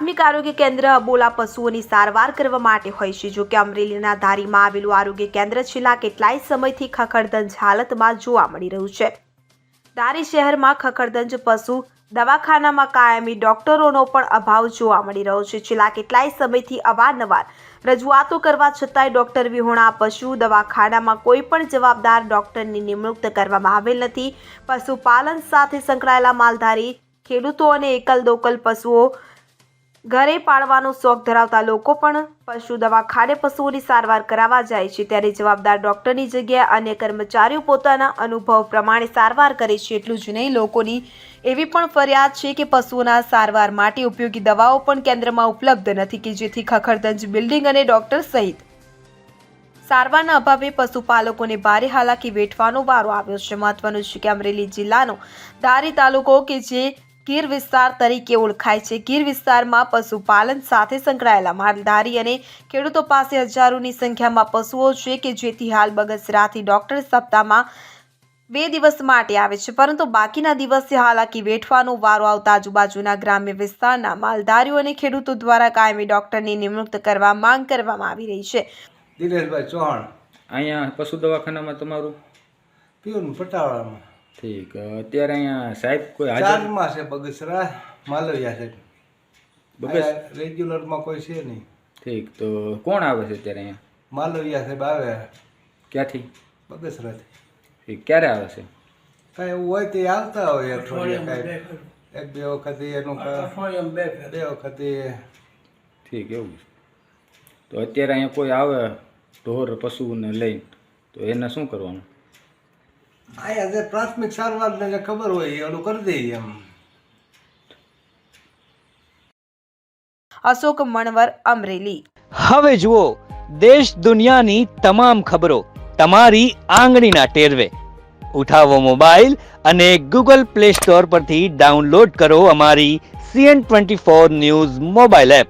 પ્રાથમિક આરોગ્ય કેન્દ્ર અબોલા પશુઓની સારવાર કરવા માટે હોય છે. જો કે અમરેલીના ધારીમાં આવેલું આરોગ્ય કેન્દ્ર છેલ્લા કેટલાય સમયથી ખખડદંજ હાલતમાં જોવા મળી રહ્યું છે. ધારી શહેરમાં ખખડદંજ પશુ દવાખાનામાં કાયમી ડોક્ટરોનો પણ અભાવ જોવા મળી રહ્યો છે. છેલ્લા કેટલાય સમયથી અવારનવાર રજૂઆતો કરવા છતાંય ડોક્ટર વિહોણા પશુ દવાખાનામાં કોઈ પણ જવાબદાર ડોક્ટરની નિમણૂક કરવામાં આવેલ નથી. પશુપાલન સાથે સંકળાયેલા માલધારી ખેડૂતો અને એકલ દોકલ પશુઓ ઘરે પાળવાનો શોખ ધરાવતા લોકો પણ પશુ દવાખાને પશુઓની સારવાર કરાવવા જાય છે. ત્યારે જવાબદાર ડોક્ટરની જગ્યાએ અન્ય કર્મચારીઓ પોતાના અનુભવ પ્રમાણે સારવાર કરે છે. એટલું જ નહીં, લોકોની એવી પણ ફરિયાદ છે કે પશુઓના સારવાર માટે ઉપયોગી દવાઓ પણ કેન્દ્રમાં ઉપલબ્ધ નથી કે જેથી ખખડદંજ બિલ્ડિંગ અને ડોક્ટર સહિત સારવારના અભાવે પશુપાલકોને ભારે હાલાકી વેઠવાનો વારો આવ્યો છે. મહત્વનું છે કે અમરેલી જિલ્લાનો ધારી તાલુકો કે જે ગીર વિસ્તાર તરીકે ઓળખાય છે. ગીર વિસ્તારમાં પશુપાલન સાથે સંકળાયેલા માલધારી અને ખેડૂતો પાસે હજારોની સંખ્યામાં પશુઓ છે કે જેથી હાલ બગસરાથી ડોક્ટર સપ્તાહમાં બે દિવસ માટે આવે છે. પરંતુ બાકીના દિવસે હાલાકી વેઠવાનો વારો આવતા આજુબાજુના ગ્રામ્ય વિસ્તારના માલધારીઓ અને ખેડૂતો દ્વારા કાયમી ડોક્ટરની નિમણૂક કરવા માંગ કરવામાં આવી રહી છે. દિનેશભાઈ ચૌહાણ. અહીંયા પશુ દવાખાનામાં તમારું? પીઓનું પટાવાળામાં. ઠીક. અત્યારે અહીંયા સાહેબ કોઈ હાજર? ચારમાં છે બગસરા માલવિયા છે. બગસ રેગ્યુલરમાં કોઈ છે નહીં. ઠીક. તો કોણ આવે છે અત્યારે અહીંયા? માલવિયા સાહેબ આવે. ક્યાંથી? બગસરાથી. ઠીક. ક્યારે આવે છે? કાંઈ એવું હોય તે આવતા હોય અઠવાડિયે કાંઈ. એક બે વખત એનું કા- બે વખત. ઠીક એવું તો અત્યારે અહીંયા કોઈ આવે? ઢોર પશુને લઈને. તો એને શું કરવાનું? અહીંયા જે પ્રાથમિક સારવારને જે ખબર હોય એ ઓલું કરી દઈએ એમ. અશોક મણવર અમરેલી. હવે જુઓ દેશ દુનિયાની તમામ ખબરો તમારી આંગળીના ટેરવે. ઉઠાવો મોબાઈલ અને ગૂગલ પ્લે સ્ટોર પરથી ડાઉનલોડ કરો અમારી CN twenty four news mobile app.